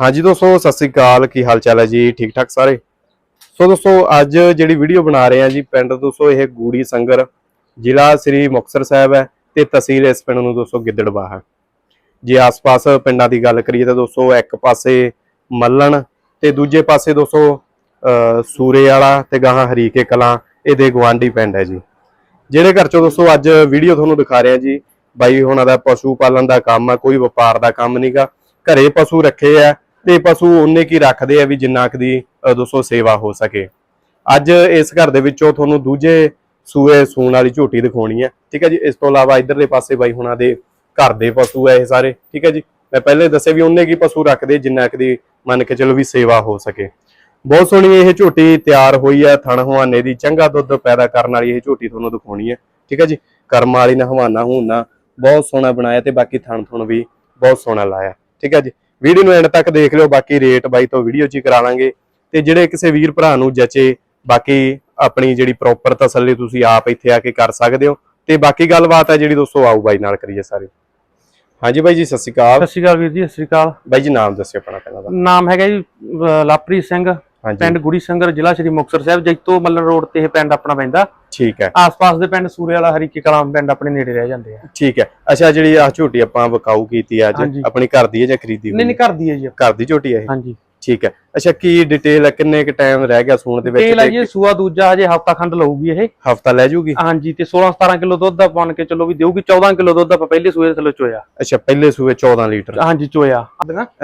ਹਾਂਜੀ ਦੋਸਤੋ, ਸਤਿ ਸ੍ਰੀ ਅਕਾਲ। ਕੀ ਹਾਲ ਚਾਲ ਹੈ ਜੀ? ਠੀਕ ਠਾਕ ਸਾਰੇ? ਸੋ ਦੋਸਤੋ, ਅੱਜ ਜਿਹੜੀ ਵੀਡੀਓ ਬਣਾ ਰਹੇ ਆ ਜੀ, ਪਿੰਡ ਦੋਸਤੋ, ਇਹ ਗੂੜੀ ਸੰਗਰ, ਜ਼ਿਲ੍ਹਾ ਸ੍ਰੀ ਮੁਕਤਸਰ ਸਾਹਿਬ ਹੈ ਤੇ ਤਹਿਸੀਲ ਇਸ ਪਿੰਡ ਨੂੰ ਦੋਸਤੋ ਗਿੱਦੜਬਾਹ ਹੈ। ਜੇ ਆਸ-ਪਾਸ ਪਿੰਡਾਂ ਦੀ ਗੱਲ ਕਰੀਏ ਤਾਂ ਦੋਸਤੋ, ਇੱਕ ਪਾਸੇ ਮੱਲਣ ਤੇ ਦੂਜੇ ਪਾਸੇ ਦੋਸਤੋ ਅਹ ਸੂਰੇ ਵਾਲਾ ਤੇ ਗਾਹਾਂ ਹਰੀਕੇ ਕਲਾਂ, ਇਹਦੇ ਗਵਾਂਢੀ ਪਿੰਡ ਹੈ ਜੀ। ਜਿਹੜੇ ਘਰ ਚੋਂ ਦੋਸਤੋ, ਅੱਜ ਵੀਡੀਓ ਤੁਹਾਨੂੰ ਦਿਖਾ ਰਹੇ ਜੀ, ਬਾਈ ਹੁਣਾਂ ਦਾ ਪਸ਼ੂ ਪਾਲਣ ਦਾ ਕੰਮ ਆ ਕੋਈ ਵਪਾਰ ਦਾ ਕੰਮ ਨਹੀਂਗਾ ਘਰੇ ਪਸ਼ੂ ਰੱਖੇ ਆ ਤੇ ਪਸ਼ੂ ਉਹਨੇ ਕੀ ਰੱਖਦੇ ਆ ਵੀ ਜਿੰਨਾ ਕੁ ਦੀ ਦੋਸਤੋ ਸੇਵਾ ਹੋ ਸਕੇ। ਅੱਜ ਇਸ ਘਰ ਦੇ ਵਿੱਚੋਂ ਤੁਹਾਨੂੰ ਦੂਜੇ ਸੂਏ ਸੂਣ ਵਾਲੀ ਝੋਟੀ ਦਿਖਾਉਣੀ ਹੈ ਠੀਕ ਹੈ ਜੀ? ਇਸ ਤੋਂ ਇਲਾਵਾ ਇਧਰਲੇ ਪਾਸੇ ਬਾਈ ਹੁਣਾਂ ਦੇ ਘਰ ਦੇ ਪਸ਼ੂ ਆ ਇਹ ਸਾਰੇ। ਠੀਕ ਹੈ ਜੀ? ਮੈਂ ਪਹਿਲੇ ਦੱਸਿਆ ਵੀ ਉਹਨੇ ਕੀ ਪਸ਼ੂ ਰੱਖਦੇ, ਜਿੰਨਾ ਕੁ ਦੀ ਮੰਨ ਕੇ ਚਲੋ ਵੀ ਸੇਵਾ ਹੋ ਸਕੇ। ਬਹੁਤ ਸੋਹਣੀ ਇਹ ਝੋਟੀ ਤਿਆਰ ਹੋਈ ਹੈ ਥਣ ਹਵਾਨੇ ਦੀ, ਚੰਗਾ ਦੁੱਧ ਪੈਦਾ ਕਰਨ ਵਾਲੀ ਇਹ ਝੋਟੀ ਤੁਹਾਨੂੰ ਦਿਖਾਉਣੀ ਹੈ ਠੀਕ ਹੈ ਜੀ? ਕਰਮ ਵਾਲੀ ਨਾ ਹਵਾਨਾ ਹੂਨਾ, ਬਹੁਤ ਸੋਹਣਾ ਬਣਾਇਆ ਤੇ ਬਾਕੀ ਥਣ ਥੁਣ ਵੀ ਬਹੁਤ ਸੋਹਣਾ ਲਾਇਆ। ਠੀਕ ਹੈ ਜੀ? ਵੀਡੀਓ ਨੂੰ ਐਂਡ ਤੱਕ ਦੇਖ ਲਿਓ ਬਾਕੀ ਰੇਟ ਬਾਈ ਤੋਂ ਵੀਡੀਓ 'ਚ ਹੀ ਕਰਾ ਲਾਂਗੇ। ਤੇ ਜਿਹੜੇ ਕਿਸੇ ਵੀਰ ਭਰਾ ਨੂੰ ਜਚੇ ਬਾਕੀ ਆਪਣੀ ਜਿਹੜੀ ਪ੍ਰੋਪਰ ਤਸੱਲੀ ਤੁਸੀਂ ਆਪ ਇੱਥੇ ਆ ਕੇ ਕਰ ਸਕਦੇ ਹੋ। ਤੇ ਬਾਕੀ ਗੱਲਬਾਤ ਹੈ ਜਿਹੜੀ ਦੋਸਤੋ ਆਓ ਬਾਈ ਨਾਲ ਕਰੀਏ ਸਾਰੇ। ਹਾਂਜੀ ਬਾਈ ਜੀ ਸਤਿ ਸ਼੍ਰੀ ਅਕਾਲ। ਸਤਿ ਸ਼੍ਰੀ ਅਕਾਲ ਵੀਰ ਜੀ ਸਤਿ ਸ਼੍ਰੀ ਅਕਾਲ। ਬਾਈ ਜੀ ਨਾਮ ਦੱਸਿਓ ਆਪਣਾ ਪਹਿਲਾਂ ਦਾ। ਨਾਮ ਹੈਗਾ ਜੀ ਲਵਪ੍ਰੀਤ ਸਿੰਘ। ਪਿੰਡ ਗੁੜੀ ਸੰਗਰ ਜ਼ਿਲ੍ਹਾ ਸ਼੍ਰੀ ਮੁਕਤਸਰ ਸਾਹਿਬ ਜੈਤੋ ਮੱਲਣ ਰੋਡ ਤੇ ਇਹ ਪਿੰਡ ਆਪਣਾ ਪੈਂਦਾ। ਠੀਕ ਹੈ। ਆਸ-ਪਾਸ ਦੇ ਪਿੰਡ ਸੂਰੇ ਵਾਲਾ ਹਰੀਕੇ ਕਲਾਮ ਪਿੰਡ ਆਪਣੇ ਨੇੜੇ ਰਹਿ ਜਾਂਦੇ ਆ। ਠੀਕ ਹੈ। ਅੱਛਾ ਜਿਹੜੀ ਆ ਝੋਟੀ ਆਪਾਂ ਵਿਕਾਊ ਕੀਤੀ ਅੱਜ। ਆਪਣੀ ਘਰ ਦੀ ਹੈ ਜਾਂ ਖਰੀਦੀ ਨਹੀਂ ਹੋਈ? ਨਹੀਂ ਹੈ? ਕਰਦੀ ਹੈ ਜੀ ਘਰ ਦੀ ਝੋਟੀ ਹੈ ਇਹ? ਹਾਂਜੀ। ਠੀਕ ਹੈ। ਅੱਛਾ ਕੀ ਡਿਟੇਲ ਹੈ? ਕਿੰਨੇ ਕ ਟਾਈਮ ਰਹਿ ਗਿਆ ਸੂਣ ਦੇ ਵਿੱਚ ਤੇਲ ਹੈ ਜੀ ਸੂਆ ਦੂਜਾ ਹਜੇ ਹਫਤਾ ਖੰਡ ਲਊਗੀ ਇਹ। ਹਫਤਾ ਲੈ ਜੂਗੀ? ਹਾਂਜੀ ਤੇ 16-17 ਕਿਲੋ ਦੁੱਧ ਦਾ ਬਣ ਕੇ ਚੱਲੋ ਵੀ ਦੇਊਗੀ 14 ਕਿਲੋ ਦੁੱਧ ਆਪਾਂ ਪਹਿਲੇ ਸੂਏ ਥੱਲੇ ਚੋਇਆ। ਅੱਛਾ ਪਹਿਲੇ ਸੂਏ 14 ਲੀਟਰ। ਹਾਂਜੀ ਚੋਇਆ।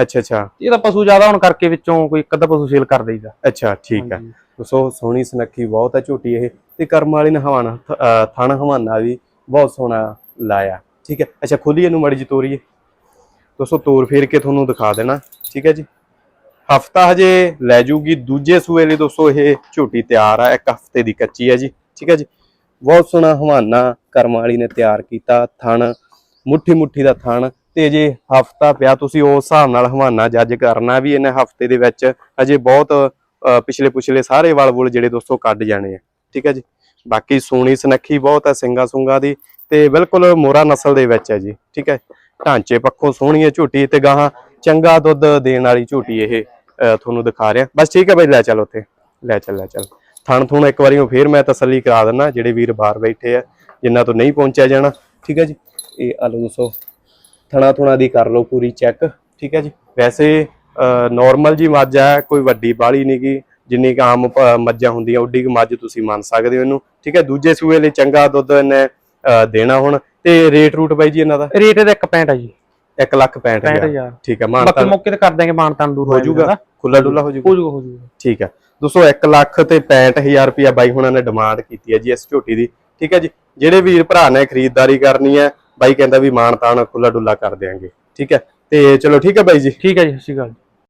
ਅੱਛਾ ਅੱਛਾ। ਇਹ ਤਾਂ ਪਸ਼ੂ ਜ਼ਿਆਦਾ ਹੋਣ ਕਰਕੇ ਵਿੱਚੋਂ ਕੋਈ ਇੱਕ ਅੱਧਾ ਪਸ਼ੂ ਸੇਲ ਕਰ ਦੇਈਦਾ। ਅੱਛਾ ਠੀਕ ਹੈ। ਸੋ ਸੋਹਣੀ ਸੁਨੱਖੀ ਬਹੁਤ ਹੈ ਝੋਟੀ ਇਹ। ਤੇ ਕਰਮ ਵਾਲੀ ਨੇ ਅਹ ਥਣ ਹਵਾਨਾ ਵੀ ਬਹੁਤ ਸੋਹਣਾ ਲਾਇਆ। ਠੀਕ ਹੈ। ਅੱਛਾ ਖੋਲੀ ਇਹਨੂੰ ਮੜੀ ਜੀ ਤੋਰੀਏ। ਦੋਸਤੋ ਤੋਰ ਫੇਰ ਕੇ ਤੁਹਾਨੂੰ ਦਿਖਾ ਦੇਣਾ। ਠੀਕ ਹੈ ਜੀ। ਹਫਤਾ ਹਜੇ ਲੈ ਜੂਗੀ, ਦੂਜੇ ਸੂਏ ਲਈ ਦੋਸਤੋ ਇਹ ਝੋਟੀ ਤਿਆਰ ਆ, ਇੱਕ ਹਫ਼ਤੇ ਦੀ ਕੱਚੀ ਹੈ ਜੀ। ਠੀਕ ਹੈ ਜੀ? ਬਹੁਤ ਸੋਹਣਾ ਹਵਾਨਾ ਕਰਮ ਵਾਲੀ ਨੇ ਤਿਆਰ ਕੀਤਾ ਥਣ, ਮੁੱਠੀ ਮੁੱਠੀ ਦਾ ਥਣ, ਤੇ ਜੇ ਹਫਤਾ ਪਿਆ ਤੁਸੀਂ ਉਸ ਹਿਸਾਬ ਨਾਲ ਹਵਾਨਾ ਜੱਜ ਕਰਨਾ ਵੀ ਇਹਨੇ ਹਫ਼ਤੇ ਦੇ ਵਿੱਚ ਅਜੇ ਬਹੁਤ ਪਿਛਲੇ ਪਿਛਲੇ ਸਾਰੇ ਵਲ ਵੁਲ ਜਿਹੜੇ ਦੋਸਤੋ ਕੱਢ ਜਾਣੇ ਆ। ਠੀਕ ਹੈ ਜੀ? ਬਾਕੀ ਸੋਹਣੀ ਸਨੱਖੀ ਬਹੁਤ ਹੈ ਸਿੰਗਾ ਸੁੰਗਾ ਦੀ, ਤੇ ਬਿਲਕੁਲ ਮੋਰਾ ਨਸਲ ਦੇ ਵਿੱਚ ਹੈ ਜੀ। ਠੀਕ ਹੈ ਢਾਂਚੇ ਪੱਖੋਂ ਸੋਹਣੀ ਹੈ ਝੋਟੀ ਤੇ ਗਾਹਾਂ ਚੰਗਾ ਦੁੱਧ ਦੇਣ ਵਾਲੀ ਝੋਟੀ ਇਹ। ਤੁਹਾਨੂੰ ਦਿਖਾ ਰਿਹਾ। ਬਸ ਠੀਕ ਹੈ ਬਈ, ਲੈ ਚੱਲ ਉੱਥੇ। ਲੈ ਚੱਲ ਲੈ ਚੱਲ। ਥਣ ਥੁਣ ਇੱਕ ਵਾਰੀ ਫੇਰ ਮੈਂ ਤਸੱਲੀ ਕਰਾ ਦਿੰਦਾ ਜਿਹੜੇ ਵੀਰ ਬਾਹਰ ਬੈਠੇ ਆ, ਜਿਨ੍ਹਾਂ ਤੋਂ ਨਹੀਂ ਪਹੁੰਚਿਆ ਜਾਣਾ। ਠੀਕ ਹੈ ਜੀ? ਇਹ ਆਲੂ ਦੋਸਤੋ ਥਣਾ ਥੁਣਾ ਦੀ ਕਰ ਲਓ ਪੂਰੀ ਚੈੱਕ। ਠੀਕ ਹੈ ਜੀ? ਵੈਸੇ ਨਾਰਮਲ ਜੀ ਮੱਝ ਹੈ ਕੋਈ ਵੱਡੀ ਬਾਲੀ ਨਹੀਂਗੀ ਜਿੰਨੀ ਕੁ ਆਮ ਮੱਝਾਂ ਹੁੰਦੀਆਂ, ਉੱਡੀ ਕੁ ਮੱਝ ਤੁਸੀਂ ਮੰਨ ਸਕਦੇ ਹੋ ਇਹਨੂੰ। ਠੀਕ ਹੈ? ਦੂਜੇ ਸੂਏ ਲਈ ਚੰਗਾ ਦੁੱਧ ਇਹਨੇ ਦੇਣਾ ਹੁਣ। ਤੇ ਰੇਟ ਰੂਟ ਬਾਈ ਜੀ ਇਹਨਾਂ ਦਾ? ਰੇਟ ਇਹਦਾ 1.65 ਆ ਜੀ। 1 ਲੱਖ 65 ਹਜ਼ਾਰ। 65000 ਠੀਕ ਹੈ ਬਾਕੀ ਮਾਨਤਾ ਮੌਕੇ ਤੇ ਕਰ ਦਾਂਗੇ ਮਾਨਤਾਨ ਦੂਰ ਹੋ ਜਾਊਗਾ। ਖੁੱਲਾ ਡੁੱਲਾ ਹੋ ਜਾਊਗਾ ਹੋ ਜਾਊਗਾ ਹੋ ਜਾਊਗਾ। ਠੀਕ ਹੈ। ਦੋਸਤੋ 1 ਲੱਖ ਤੇ 65000 ਰੁਪਇਆ ਬਾਈ ਹੁਣਾਂ ਨੇ ਡਿਮਾਂਡ ਕੀਤੀ ਹੈ ਜੀ ਇਸ ਝੋਟੀ ਦੀ। ਠੀਕ ਹੈ ਜੀ? ਜਿਹੜੇ ਵੀਰ ਭਰਾ ਨੇ ਖਰੀਦਦਾਰੀ ਕਰਨੀ ਹੈ ਬਾਈ ਕਹਿੰਦਾ ਵੀ ਮਾਨ ਤਾਨ ਖੁੱਲਾ ਡੁੱਲਾ ਕਰ ਦਿਆਂਗੇ। ਠੀਕ ਹੈ? ਤੇ ਚਲੋ ਠੀਕ ਹੈ ਬਾਈ ਜੀ। ਠੀਕ ਹੈ ਜੀ ਸਤਿ ਸ਼੍ਰੀ ਅਕਾਲ